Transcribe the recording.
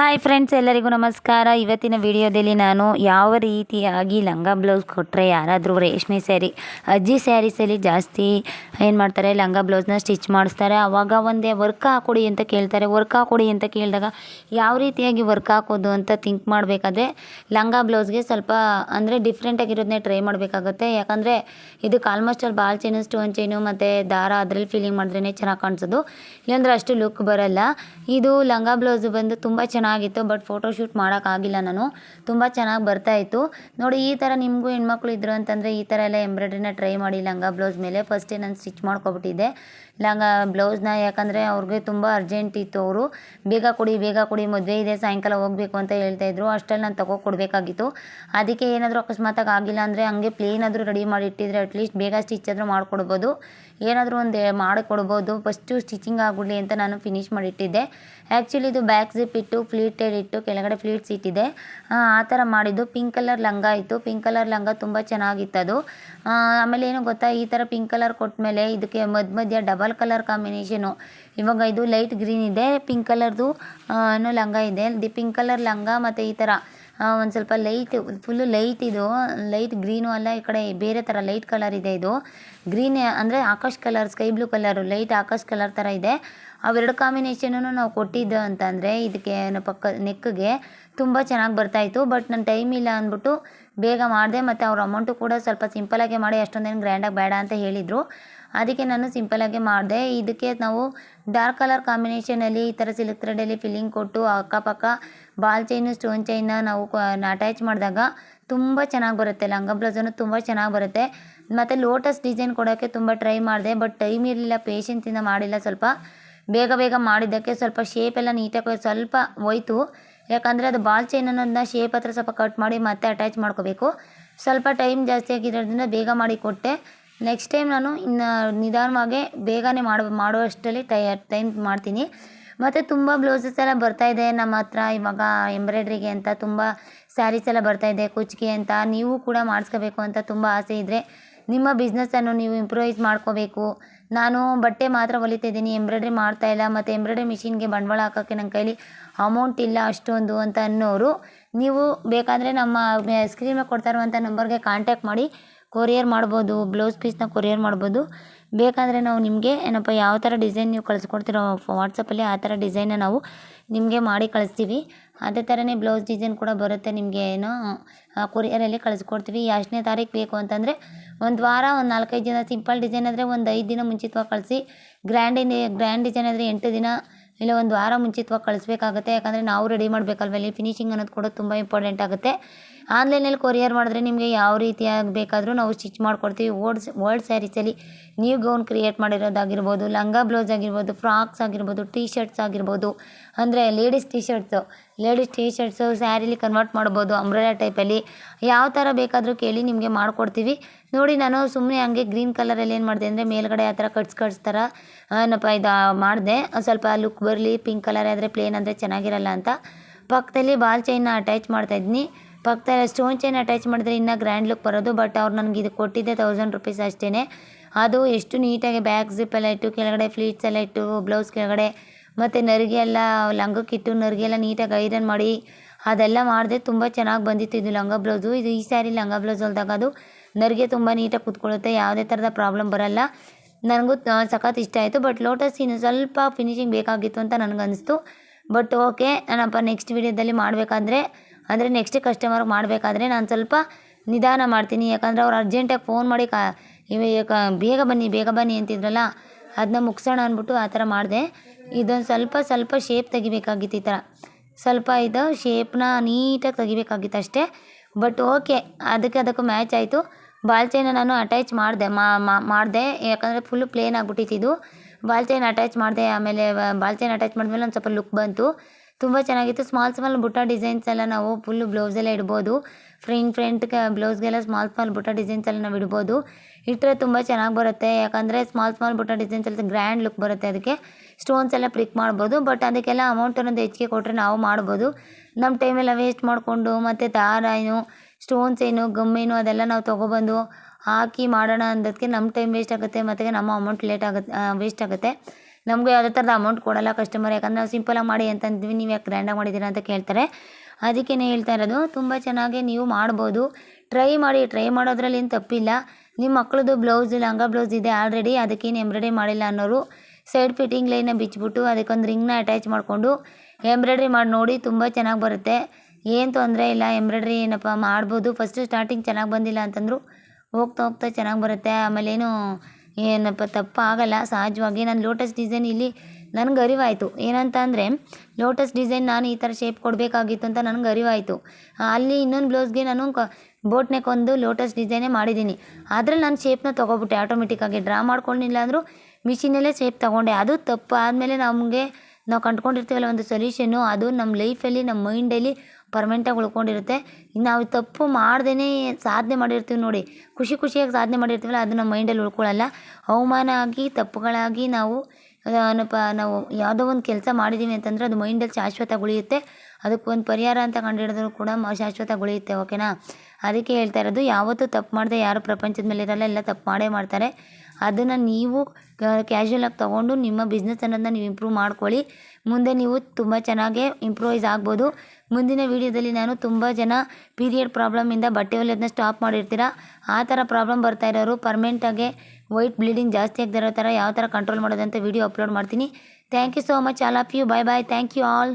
Hi friends ಎಲ್ಲರಿಗೂ ನಮಸ್ಕಾರ. ಇವತ್ತಿನ ವಿಡಿಯೋದಲ್ಲಿ ನಾನು ಯಾವ ರೀತಿಯಾಗಿ ಲಂಗ ಬ್ಲೌಸ್ ಕೊಟ್ಟರೆ ಯಾರಾದರೂ ರೇಷ್ಮೆ ಸ್ಯಾರಿ ಅಜ್ಜಿ ಸ್ಯಾರೀಸಲ್ಲಿ ಜಾಸ್ತಿ ಏನು ಮಾಡ್ತಾರೆ, ಲಂಗ ಬ್ಲೌಸ್ನ ಸ್ಟಿಚ್ ಮಾಡಿಸ್ತಾರೆ. ಆವಾಗ ಒಂದೇ ವರ್ಕ್ ಹಾಕೊಡಿ ಅಂತ ಕೇಳ್ತಾರೆ. ವರ್ಕ್ ಹಾಕೊಡಿ ಅಂತ ಕೇಳಿದಾಗ ಯಾವ ರೀತಿಯಾಗಿ ವರ್ಕ್ ಹಾಕೋದು ಅಂತ ಥಿಂಕ್ ಮಾಡಬೇಕಾದ್ರೆ ಲಂಗ ಬ್ಲೌಸ್ಗೆ ಸ್ವಲ್ಪ ಅಂದರೆ ಡಿಫ್ರೆಂಟಾಗಿರೋದನ್ನೇ ಟ್ರೈ ಮಾಡಬೇಕಾಗುತ್ತೆ. ಯಾಕಂದರೆ ಇದಕ್ಕೆ ಆಲ್ಮೋಸ್ಟ್ ಅಲ್ಲಿ ಬಾಲ್ ಚೈನು ಸ್ಟೋನ್ ಚೈನು ಮತ್ತು ದಾರ ಅದರಲ್ಲಿ ಫೀಲಿಂಗ್ ಮಾಡಿದ್ರೇ ಚೆನ್ನಾಗಿ ಕಾಣಿಸೋದು. ಇಲ್ಲಾಂದ್ರೆ ಅಷ್ಟು ಲುಕ್ ಬರಲ್ಲ. ಇದು ಲಂಗ ಬ್ಲೌಸ್ ಬಂದು ತುಂಬ ಚೆನ್ನಾಗಿತ್ತು ಬಟ್ ಫೋಟೋಶೂಟ್ ಮಾಡೋಕ್ಕಾಗಿಲ್ಲ ನಾನು. ತುಂಬ ಚೆನ್ನಾಗಿ ಬರ್ತಾಯಿತ್ತು ನೋಡಿ, ಈ ಥರ ನಿಮಗೂ ಹೆಣ್ಮಕ್ಳು ಇದ್ರು ಅಂತಂದರೆ ಈ ಥರ ಎಲ್ಲ ಎಂಬ್ರಾಯ್ಡ್ರಿನ ಟ್ರೈ ಮಾಡಿ, ಲಂಗ ಬ್ಲೌಸ್ ಮೇಲೆ ಫಸ್ಟೇ ನಾನು ಸ್ಟಿಚ್ ಮಾಡ್ಕೊಬಿಟ್ಟಿದ್ದೆ. ಲಂಗ ಬ್ಲೌಸ್ನ ಯಾಕಂದರೆ ಅವ್ರಿಗೆ ತುಂಬ ಅರ್ಜೆಂಟ್ ಇತ್ತು ಅವರು. ಬೇಗ ಕೊಡಿ ಬೇಗ ಕೊಡಿ, ಮದುವೆ ಇದೆ, ಸಾಯಂಕಾಲ ಹೋಗಬೇಕು ಅಂತ ಹೇಳ್ತಾಯಿದ್ರು ಅಷ್ಟಲ್ಲಿ ನಾನು ತಗೋ ಕೊಡಬೇಕಾಗಿತ್ತು. ಅದಕ್ಕೆ ಏನಾದರೂ ಅಕಸ್ಮಾತಾಗಿ ಆಗಿಲ್ಲ ಅಂದರೆ ಹಂಗೆ ಪ್ಲೇನ್ ಆದರೂ ರೆಡಿ ಮಾಡಿ ಇಟ್ಟಿದ್ರೆ ಅಟ್ಲೀಸ್ಟ್ ಬೇಗ ಸ್ಟಿಚ್ ಆದರೂ ಮಾಡಿಕೊಡ್ಬೋದು. ಏನಾದರೂ ಒಂದು ಮಾಡಿಕೊಡ್ಬೋದು. ಫಸ್ಟು ಸ್ಟಿಚಿಂಗ್ ಆಗಲಿ ಅಂತ ನಾನು ಫಿನಿಶ್ ಮಾಡಿಟ್ಟಿದ್ದೆ. ಆ್ಯಕ್ಚುಲಿ ಇದು ಬ್ಯಾಕ್ ಜಿಪ್ ಇಟ್ಟು ಫ್ಲೀಟೆಡ್ ಇಟ್ಟು ಕೆಳಗಡೆ ಫ್ಲೀಟ್ಸ್ ಇಟ್ಟಿದೆ ಆ ಥರ ಮಾಡಿದ್ದು. ಪಿಂಕ್ ಕಲರ್ ಲಂಗ ಇತ್ತು. ಪಿಂಕ್ ಕಲರ್ ಲಂಗ ತುಂಬ ಚೆನ್ನಾಗಿತ್ತದು. ಆಮೇಲೆ ಏನು ಗೊತ್ತಾ? ಈ ಥರ ಪಿಂಕ್ ಕಲರ್ ಕೊಟ್ಟಮೇಲೆ ಇದಕ್ಕೆ ಮಧ್ಯ ಮಧ್ಯ ಡಬಲ್ ಕಲರ್ ಕಾಂಬಿನೇಷನು ಇವಾಗ ಇದು ಲೈಟ್ ಗ್ರೀನ್ ಇದೆ. ಪಿಂಕ್ ಕಲರ್ದು ಲಂಗ ಇದೆ. ದಿ ಪಿಂಕ್ ಕಲರ್ ಲಂಗ ಮತ್ತು ಈ ಥರ. ಒಂದು ಸ್ವಲ್ಪ ಲೈಟ್ ಫುಲ್ಲು ಲೈಟ್ ಇದು ಲೈಟ್ ಗ್ರೀನು ಅಲ್ಲ, ಈ ಕಡೆ ಬೇರೆ ಥರ ಲೈಟ್ ಕಲರ್ ಇದೆ ಇದು. ಗ್ರೀನ್ ಅಂದರೆ Akash colour sky blue colour light Akash colour ಥರ ಇದೆ. ಅವೆರಡು ಕಾಂಬಿನೇಷನೂ ನಾವು ಕೊಟ್ಟಿದ್ದು ಅಂತಂದರೆ ಇದಕ್ಕೆ ಪಕ್ಕ ನೆಕ್ಗೆ ತುಂಬ ಚೆನ್ನಾಗಿ ಬರ್ತಾಯಿತ್ತು ಬಟ್ ನನ್ನ ಟೈಮ್ ಇಲ್ಲ ಅಂದ್ಬಿಟ್ಟು ಬೇಗ ಮಾಡಿದೆ, ಮತ್ತು ಅವ್ರ ಅಮೌಂಟು ಕೂಡ ಸ್ವಲ್ಪ ಸಿಂಪಲಾಗೆ ಮಾಡಿ, ಅಷ್ಟೊಂದೇನು ಗ್ರ್ಯಾಂಡಾಗಿ ಬೇಡ ಅಂತ ಹೇಳಿದರು. ಅದಕ್ಕೆ ನಾನು ಸಿಂಪಲಾಗೆ ಮಾಡಿದೆ. ಇದಕ್ಕೆ ನಾವು ಡಾರ್ಕ್ ಕಲರ್ ಕಾಂಬಿನೇಷನಲ್ಲಿ ಈ ಥರ ಸಿಲ್ಕ್ ಥ್ರೆಡಲ್ಲಿ ಫಿಲ್ಲಿಂಗ್ ಕೊಟ್ಟು ಅಕ್ಕಪಕ್ಕ ಬಾಲ್ ಚೈನು, ಸ್ಟೋನ್ ಚೈನ್ನ ನಾವು ಅಟ್ಯಾಚ್ ಮಾಡಿದಾಗ ತುಂಬ ಚೆನ್ನಾಗಿ ಬರುತ್ತೆ. ಲಂಗ ಬ್ಲೌಸನ್ನು ತುಂಬ ಚೆನ್ನಾಗಿ ಬರುತ್ತೆ. ಮತ್ತು ಲೋಟಸ್ ಡಿಸೈನ್ ಕೊಡೋಕ್ಕೆ ತುಂಬ ಟ್ರೈ ಮಾಡಿದೆ ಬಟ್ ಟೈಮ್ ಇರಲಿಲ್ಲ ಪೇಷನ್ಸಿಂದ ಮಾಡಿಲ್ಲ. ಸ್ವಲ್ಪ ಬೇಗ ಬೇಗ ಮಾಡಿದ್ದಕ್ಕೆ ಸ್ವಲ್ಪ ಶೇಪ್ ಎಲ್ಲ ನೀಟಾಗಿ ಸ್ವಲ್ಪ ಹೋಯ್ತು. ಯಾಕಂದರೆ ಅದು ಬಾಲ್ ಚೈನ್ ಅನ್ನೋದನ್ನ ಶೇಪ್ ಹತ್ರ ಸ್ವಲ್ಪ ಕಟ್ ಮಾಡಿ ಮತ್ತೆ ಅಟ್ಯಾಚ್ ಮಾಡ್ಕೋಬೇಕು. ಸ್ವಲ್ಪ ಟೈಮ್ ಜಾಸ್ತಿ ಆಗಿರೋದ್ರಿಂದ ಬೇಗ ಮಾಡಿ ಕೊಟ್ಟೆ. ನೆಕ್ಸ್ಟ್ ಟೈಮ್ ನಾನು ಇನ್ನು ನಿಧಾನವಾಗಿ ಬೇಗನೆ ಮಾಡೋ, ಮಾಡುವಷ್ಟರಲ್ಲಿ ಟೈ ಟೈಮ್ ಮಾಡ್ತೀನಿ. ಮತ್ತು ತುಂಬ ಬ್ಲೌಸಸ್ ಎಲ್ಲ ಬರ್ತಾಯಿದೆ ನಮ್ಮ ಹತ್ರ. ಇವಾಗ ಎಂಬ್ರಾಯ್ಡ್ರಿಗೆ ಅಂತ ತುಂಬ ಸ್ಯಾರೀಸ್ ಎಲ್ಲ ಇದೆ, ಕುಚ್ಗೆ ಅಂತ. ನೀವು ಕೂಡ ಮಾಡಿಸ್ಕೋಬೇಕು ಅಂತ ತುಂಬ ಆಸೆ ಇದ್ದರೆ ನಿಮ್ಮ ಬಿಸ್ನೆಸ್ಸನ್ನು ನೀವು ಇಂಪ್ರೂವೈಸ್ ಮಾಡ್ಕೋಬೇಕು. ನಾನು ಬಟ್ಟೆ ಮಾತ್ರ ಹೊಲಿತಿದ್ದೀನಿ ಎಂಬ್ರಾಯ್ಡ್ರಿ ಮಾಡ್ತಾಯಿಲ್ಲ ಮತ್ತು ಎಂಬ್ರಾಯ್ಡ್ರಿ ಮಿಷಿನ್ಗೆ ಬಂಡವಾಳ ಹಾಕೋಕ್ಕೆ ನನ್ನ ಕೈಲಿ ಅಮೌಂಟ್ ಇಲ್ಲ ಅಷ್ಟೊಂದು ಅಂತ ಅನ್ನೋರು, ನೀವು ಬೇಕಾದರೆ ನಮ್ಮ ಸ್ಕ್ರೀನ್ ಮೇಲೆ ಕೊಡ್ತಾ ಇರುವಂಥ ನಂಬರ್ಗೆ ಕಾಂಟ್ಯಾಕ್ಟ್ ಮಾಡಿ. ಕೊರಿಯರ್ ಮಾಡ್ಬೋದು, ಬ್ಲೌಸ್ ಪೀಸ್ನ ಕೊರಿಯರ್ ಮಾಡ್ಬೋದು. ಬೇಕಂದರೆ ನಾವು ನಿಮಗೆ ಏನಪ್ಪ, ಯಾವ ಥರ ಡಿಸೈನ್ ನೀವು ಕಳಿಸ್ಕೊಡ್ತೀರೋ ವಾಟ್ಸಪ್ಪಲ್ಲಿ ಆ ಥರ ಡಿಸೈನ್ನ ನಾವು ನಿಮಗೆ ಮಾಡಿ ಕಳಿಸ್ತೀವಿ. ಅದೇ ಥರನೇ ಬ್ಲೌಸ್ ಡಿಸೈನ್ ಕೂಡ ಬರುತ್ತೆ ನಿಮಗೆ ಏನೋ ಕೊರಿಯರಲ್ಲಿ ಕಳಿಸ್ಕೊಡ್ತೀವಿ. ಎಷ್ಟನೇ ತಾರೀಕು ಬೇಕು ಅಂತಂದರೆ ಒಂದು ವಾರ, ಒಂದು ನಾಲ್ಕೈದು ದಿನ, ಸಿಂಪಲ್ ಡಿಸೈನ್ ಆದರೆ ಒಂದು ಐದು ದಿನ ಮುಂಚಿತವಾಗಿ ಕಳಿಸಿ. ಗ್ರ್ಯಾಂಡಿನ ಗ್ರ್ಯಾಂಡ್ ಡಿಸೈನ್ ಆದರೆ ಎಂಟು ದಿನ ಇಲ್ಲ ಒಂದು ವಾರ ಮುಂಚಿತವಾಗಿ ಕಳಿಸ್ಬೇಕಾಗುತ್ತೆ. ಯಾಕಂದರೆ ನಾವು ರೆಡಿ ಮಾಡಬೇಕಲ್ವ ಇಲ್ಲಿ ಫಿನಿಶಿಂಗ್ ಅನ್ನೋದು ಕೂಡ ತುಂಬ ಇಂಪಾರ್ಟೆಂಟ್ ಆಗುತ್ತೆ. ಆನ್ಲೈನಲ್ಲಿ ಕೊರಿಯರ್ ಮಾಡಿದ್ರೆ ನಿಮಗೆ ಯಾವ ರೀತಿಯಾಗಿ ಬೇಕಾದರೂ ನಾವು ಸ್ಟಿಚ್ ಮಾಡಿಕೊಡ್ತೀವಿ. ಓಲ್ಡ್ ಓಲ್ಡ್ ಸ್ಯಾರೀಸಲ್ಲಿ ನ್ಯೂ ಗೌನ್ ಕ್ರಿಯೇಟ್ ಮಾಡಿರೋದಾಗಿರ್ಬೋದು, ಲಂಗ ಬ್ಲೌಸ್ ಆಗಿರ್ಬೋದು, ಫ್ರಾಕ್ಸ್ ಆಗಿರ್ಬೋದು ಟೀ ಶರ್ಟ್ಸ್ ಆಗಿರ್ಬೋದು. ಅಂದರೆ ladies T shirts ladies T shirts ಸ್ಯಾರಿಲಿ convert ಮಾಡ್ಬೋದು ಅಂಬ್ರೆಲಾ ಟೈಪಲ್ಲಿ ಯಾವ ಥರ ಬೇಕಾದರೂ ಕೇಳಿ ನಿಮಗೆ ಮಾಡಿಕೊಡ್ತೀವಿ. ನೋಡಿ, ನಾನು ಸುಮ್ಮನೆ ಹಂಗೆ ಗ್ರೀನ್ ಕಲರಲ್ಲಿ ಏನು ಮಾಡಿದೆ ಅಂದರೆ ಮೇಲ್ಗಡೆ ಆ ಥರ ಕಟ್ಸ್ ಕಟ್ಸ್ ಥರ ಏನಪ್ಪ ಇದು ಮಾಡಿದೆ. ಸ್ವಲ್ಪ ಲುಕ್ ಬರಲಿ ಪಿಂಕ್ ಕಲರ್ ಆದರೆ ಪ್ಲೇನ್ ಅಂದರೆ ಚೆನ್ನಾಗಿರಲ್ಲ ಅಂತ. ಪಕ್ಕದಲ್ಲಿ ಬಾಲ್ ಚೈನ್ನ ಅಟ್ಯಾಚ್ ಮಾಡ್ತಾಯಿದ್ದೀನಿ ಪಕ್ಕದಲ್ಲಿ ಸ್ಟೋನ್ ಚೈನ್ ಅಟ್ಯಾಚ್ ಮಾಡಿದ್ರೆ ಇನ್ನೂ ಗ್ರ್ಯಾಂಡ್ ಲುಕ್ ಬರೋದು ಬಟ್ ಅವ್ರು ನನಗೆ ಇದು ಕೊಟ್ಟಿದ್ದೆ ತೌಸಂಡ್ ರುಪೀಸ್ ಅಷ್ಟೇ ಅದು ಎಷ್ಟು ನೀಟಾಗಿ ಬ್ಯಾಗ್ ಜಿಪ್ ಎಲ್ಲ ಇಟ್ಟು, ಕೆಳಗಡೆ ಫ್ಲೀಟ್ಸ್ ಎಲ್ಲ ಇಟ್ಟು ಬ್ಲೌಸ್ ಕೆಳಗಡೆ, ಮತ್ತು ನರಿಗೆ ಎಲ್ಲ ಲಂಗಕ್ಕಿಟ್ಟು ನರಿಗೆ ಎಲ್ಲ ನೀಟಾಗಿ ಐರನ್ ಮಾಡಿ, ಅದೆಲ್ಲ ಮಾಡಿದೆ ತುಂಬ ಚೆನ್ನಾಗಿ ಬಂದಿತ್ತು ಇದು ಲಂಗ ಬ್ಲೌಸು ಇದು ಈ ಸ್ಯಾರಿ ಲಂಗ ಬ್ಲೌಸ್ ಹೊಲ್ದಾಗ ಅದು ನರಿಗೆ ತುಂಬ ನೀಟಾಗಿ ಕೂತ್ಕೊಳ್ಳುತ್ತೆ ಯಾವುದೇ ಥರದ ಪ್ರಾಬ್ಲಮ್ ಬರಲ್ಲ. ನನಗೂ ಸಖತ್ ಇಷ್ಟ ಆಯಿತು ಬಟ್ ಲೋಟಸ್ ಇನ್ನು ಸ್ವಲ್ಪ ಫಿನಿಶಿಂಗ್ ಬೇಕಾಗಿತ್ತು ಅಂತ ನನಗನ್ನಿಸ್ತು ಬಟ್ ಓಕೆ ನಾನಪ್ಪ ನೆಕ್ಸ್ಟ್ ವೀಡಿಯೋದಲ್ಲಿ ಮಾಡಬೇಕಾದ್ರೆ ಅಂದರೆ ನೆಕ್ಸ್ಟ್ ಕಸ್ಟಮರ್ ಮಾಡಬೇಕಾದ್ರೆ ನಾನು ಸ್ವಲ್ಪ ನಿಧಾನ ಮಾಡ್ತೀನಿ. ಯಾಕಂದರೆ ಅವ್ರು ಅರ್ಜೆಂಟಾಗಿ ಫೋನ್ ಮಾಡಿ ಕಾ ಬೇಗ ಬನ್ನಿ ಬೇಗ ಬನ್ನಿ ಅಂತಿದ್ರಲ್ಲ ಅದನ್ನ ಮುಗಿಸೋಣ ಅಂದ್ಬಿಟ್ಟು ಆ ಥರ ಮಾಡಿದೆ. ಇದೊಂದು ಸ್ವಲ್ಪ ಸ್ವಲ್ಪ ಶೇಪ್ ತೆಗಿಬೇಕಾಗಿತ್ತು ಈ ಥರ. ಸ್ವಲ್ಪ ಇದು ಶೇಪ್ನ ನೀಟಾಗಿ ತೆಗಿಬೇಕಾಗಿತ್ತು ಅಷ್ಟೇ. ಬಟ್ ಓಕೆ ಅದಕ್ಕೆ ಅದಕ್ಕೂ ಮ್ಯಾಚ್ ಆಯಿತು. ಬಾಲ್ಚೈನ ನಾನು ಅಟ್ಯಾಚ್ ಮಾಡಿದೆ ಮಾಡಿದೆ. ಯಾಕಂದರೆ ಫುಲ್ಲು ಪ್ಲೇನ್ ಆಗಿಬಿಟ್ಟಿತ್ತು ಇದು. ಚೈನ್ ಅಟ್ಯಾಚ್ ಮಾಡಿದೆ, ಆಮೇಲೆ ಬಾಲ್ ಚೈನ್ ಅಟ್ಯಾಚ್ ಮಾಡಿದ್ಮೇಲೆ ಒಂದು ಸ್ವಲ್ಪ ಲುಕ್ ಬಂತು. ತುಂಬ ಚೆನ್ನಾಗಿತ್ತು. ಸ್ಮಾಲ್ ಸ್ಮಾಲ್ ಬುಟ್ಟ ಡಿಸೈನ್ಸ್ ಎಲ್ಲ ನಾವು ಫುಲ್ಲು ಬ್ಲೌಸೆಲ್ಲ ಇಡ್ಬೋದು. ಫ್ರಂಟ್ ಫ್ರಂಟ್ಗೆ ಬ್ಲೌಸ್ಗೆಲ್ಲ ಸ್ಮಾಲ್ ಸ್ಮಾಲ್ ಬುಟ್ಟ ಡಿಸೈನ್ಸ್ ಎಲ್ಲ ನಾವು ಇಡ್ಬೋದು. ಇಟ್ಟರೆ ತುಂಬ ಚೆನ್ನಾಗಿ ಬರುತ್ತೆ. ಯಾಕಂದರೆ ಸ್ಮಾಲ್ ಸ್ಮಾಲ್ ಬುಟ್ಟ ಡಿಸೈನ್ಸ್ ಎಲ್ಲ ಗ್ರ್ಯಾಂಡ್ ಲುಕ್ ಬರುತ್ತೆ ಅದಕ್ಕೆ. ಸ್ಟೋನ್ಸ್ ಎಲ್ಲ ಪ್ರಿಕ್ ಮಾಡ್ಬೋದು. ಬಟ್ ಅದಕ್ಕೆಲ್ಲ ಅಮೌಂಟ್ ಅನ್ನೋದು ಹೆಚ್ಚಿಗೆ ಕೊಟ್ಟರೆ ನಾವು ಮಾಡ್ಬೋದು. ನಮ್ಮ ಟೈಮೆಲ್ಲ ವೇಸ್ಟ್ ಮಾಡಿಕೊಂಡು ಮತ್ತು ದಾರ ಏನು ಸ್ಟೋನ್ಸ್ ಏನು ಗಮ್ಮೇನು ಅದೆಲ್ಲ ನಾವು ತೊಗೊಬಂದು ಹಾಕಿ ಮಾಡೋಣ ಅಂದೋದಕ್ಕೆ ನಮ್ಮ ಟೈಮ್ ವೇಸ್ಟ್ ಆಗುತ್ತೆ. ಮತ್ತು ನಮ್ಮ ಅಮೌಂಟ್ ಲೇಟ್ ಆಗುತ್ತೆ ವೇಸ್ಟ್ ಆಗುತ್ತೆ. ನಮಗೆ ಯಾವುದೇ ಥರದ ಅಮೌಂಟ್ ಕೊಡಲ್ಲ ಕಸ್ಟಮರ್ ಯಾಕಂದ್ರೆ ನಾವು ಸಿಂಪಲಾಗಿ ಮಾಡಿ ಅಂತಂದ್ವಿ, ನೀವು ಯಾಕೆ ಗ್ರ್ಯಾಂಡಾಗಿ ಮಾಡಿದ್ದೀರಾ ಅಂತ ಕೇಳ್ತಾರೆ. ಅದಕ್ಕೇ ಹೇಳ್ತಾ ಇರೋದು, ತುಂಬ ಚೆನ್ನಾಗಿ ನೀವು ಮಾಡ್ಬೋದು. ಟ್ರೈ ಮಾಡಿ ಟ್ರೈ ಮಾಡೋದ್ರಲ್ಲಿ ಏನು ತಪ್ಪಿಲ್ಲ. ನಿಮ್ಮ ಮಕ್ಕಳದು ಬ್ಲೌಸ್ ಲಂಗ ಬ್ಲೌಸ್ ಇದೆ ಆಲ್ರೆಡಿ ಅದಕ್ಕೇನು ಎಂಬ್ರಾಯ್ಡ್ರಿ ಮಾಡಿಲ್ಲ ಅನ್ನೋರು ಸೈಡ್ ಫಿಟ್ಟಿಂಗ್ ಲೈನ ಬಿಚ್ಚಿಬಿಟ್ಟು ಅದಕ್ಕೊಂದು ರಿಂಗ್ನ ಅಟ್ಯಾಚ್ ಮಾಡಿಕೊಂಡು ಎಂಬ್ರಾಯ್ಡ್ರಿ ಮಾಡಿ ನೋಡಿ ತುಂಬ ಚೆನ್ನಾಗಿ ಬರುತ್ತೆ. ಏನು ತೊಂದರೆ ಇಲ್ಲ ಎಂಬ್ರಾಯ್ಡ್ರಿ ಏನಪ್ಪ ಮಾಡ್ಬೋದು. ಫಸ್ಟು ಸ್ಟಾರ್ಟಿಂಗ್ ಚೆನ್ನಾಗಿ ಬಂದಿಲ್ಲ ಅಂತಂದ್ರು ಹೋಗ್ತಾ ಹೋಗ್ತಾ ಚೆನ್ನಾಗಿ ಬರುತ್ತೆ. ಆಮೇಲೆ ಏನು ಏನಪ್ಪ, ತಪ್ಪಾಗಲ್ಲ. ಸಹಜವಾಗಿ ನಾನು ಲೋಟಸ್ ಡಿಸೈನ್ ಇಲ್ಲಿ ನನಗೆ ಅರಿವಾಯಿತು. ಏನಂತ ಅಂದರೆ ಲೋಟಸ್ ಡಿಸೈನ್ ನಾನು ಈ ಥರ ಶೇಪ್ ಕೊಡಬೇಕಾಗಿತ್ತು ಅಂತ ನನಗೆ ಅರಿವಾಯಿತು. ಅಲ್ಲಿ ಇನ್ನೊಂದು ಬ್ಲೌಸ್ಗೆ ನಾನು ಕ ಬೋಟ್ ನೆಕ್ ಒಂದು ಲೋಟಸ್ ಡಿಸೈನೇ ಮಾಡಿದ್ದೀನಿ ಅದ್ರಲ್ಲಿ ನಾನು ಶೇಪ್ನ ತೊಗೊಬಿಟ್ಟೆ ಆಟೋಮೆಟಿಕ್ಕಾಗಿ ಡ್ರಾ ಮಾಡ್ಕೊಂಡಿಲ್ಲ ಅಂದರೂ ಮಿಷಿನಲ್ಲೇ ಶೇಪ್ ತೊಗೊಂಡೆ. ಅದು ತಪ್ಪು ಆದಮೇಲೆ ನಮಗೆ ನಾವು ಕಂಡುಕೊಂಡಿರ್ತೀವಲ್ಲ ಒಂದು ಸೊಲ್ಯೂಷನ್ನು ಅದು ನಮ್ಮ ಲೈಫಲ್ಲಿ ನಮ್ಮ ಮೈಂಡಲ್ಲಿ ಪರ್ಮನೆಂಟಾಗಿ ಉಳ್ಕೊಂಡಿರುತ್ತೆ. ಇನ್ನು ನಾವು ತಪ್ಪು ಮಾಡ್ದೇ ಸಾಧನೆ ಮಾಡಿರ್ತೀವಿ ನೋಡಿ. ಖುಷಿ ಖುಷಿಯಾಗಿ ಸಾಧನೆ ಮಾಡಿರ್ತೀವಲ್ಲ, ಅದು ನಮ್ಮ ಮೈಂಡಲ್ಲಿ ಉಳ್ಕೊಳ್ಳಲ್ಲ. ಅವಮಾನ ಆಗಿ ತಪ್ಪುಗಳಾಗಿ ನಾವು ಏನಪ್ಪ, ನಾವು ಯಾವುದೋ ಒಂದು ಕೆಲಸ ಮಾಡಿದ್ದೀವಿ ಅಂತಂದರೆ ಅದು ಮೈಂಡಲ್ಲಿ ಶಾಶ್ವತ ಉಳಿಯುತ್ತೆ. ಅದಕ್ಕೆ ಒಂದು ಪರಿಹಾರ ಅಂತ ಕಂಡುಹಿಡಿದ್ರು ಕೂಡ ಶಾಶ್ವತ ಉಳಿಯುತ್ತೆ ಓಕೆನಾ? ಅದಕ್ಕೆ ಹೇಳ್ತಾ ಇರೋದು, ಯಾವತ್ತೂ ತಪ್ಪು ಮಾಡದೆ ಯಾರು ಪ್ರಪಂಚದ ಮೇಲೆ ಇರಲ್ಲ, ಎಲ್ಲ ತಪ್ಪು ಮಾಡೇ ಮಾಡ್ತಾರೆ. ಅದನ್ನು ನೀವು ಕ್ಯಾಶುವಲಾಗಿ ತೊಗೊಂಡು ನಿಮ್ಮ ಬಿಸ್ನೆಸ್ ಅನ್ನೋದನ್ನ ನೀವು ಇಂಪ್ರೂವ್ ಮಾಡ್ಕೊಳ್ಳಿ. ಮುಂದೆ ನೀವು ತುಂಬ ಚೆನ್ನಾಗೇ ಇಂಪ್ರೂವೈಸ್ ಆಗ್ಬೋದು. ಮುಂದಿನ ವೀಡಿಯೋದಲ್ಲಿ ನಾನು ತುಂಬ ಜನ ಪೀರಿಯಡ್ ಪ್ರಾಬ್ಲಮಿಂದ ಬಟ್ಟೆ ಹೊಲಿಯೋದನ್ನ ಸ್ಟಾಪ್ ಮಾಡಿರ್ತೀರ? ಆ ಥರ ಪ್ರಾಬ್ಲಮ್ ಬರ್ತಾ ಇರೋರು ಪರ್ಮನೆಂಟಾಗೆ ವೈಟ್ ಬ್ಲೀಡಿಂಗ್ ಜಾಸ್ತಿ ಆಗದಿರೋ ಥರ ಯಾವ ಥರ ಕಂಟ್ರೋಲ್ ಮಾಡೋದಂತ ವೀಡಿಯೋ ಅಪ್ಲೋಡ್ ಮಾಡ್ತೀನಿ. Thank you so much all of you bye bye thank you all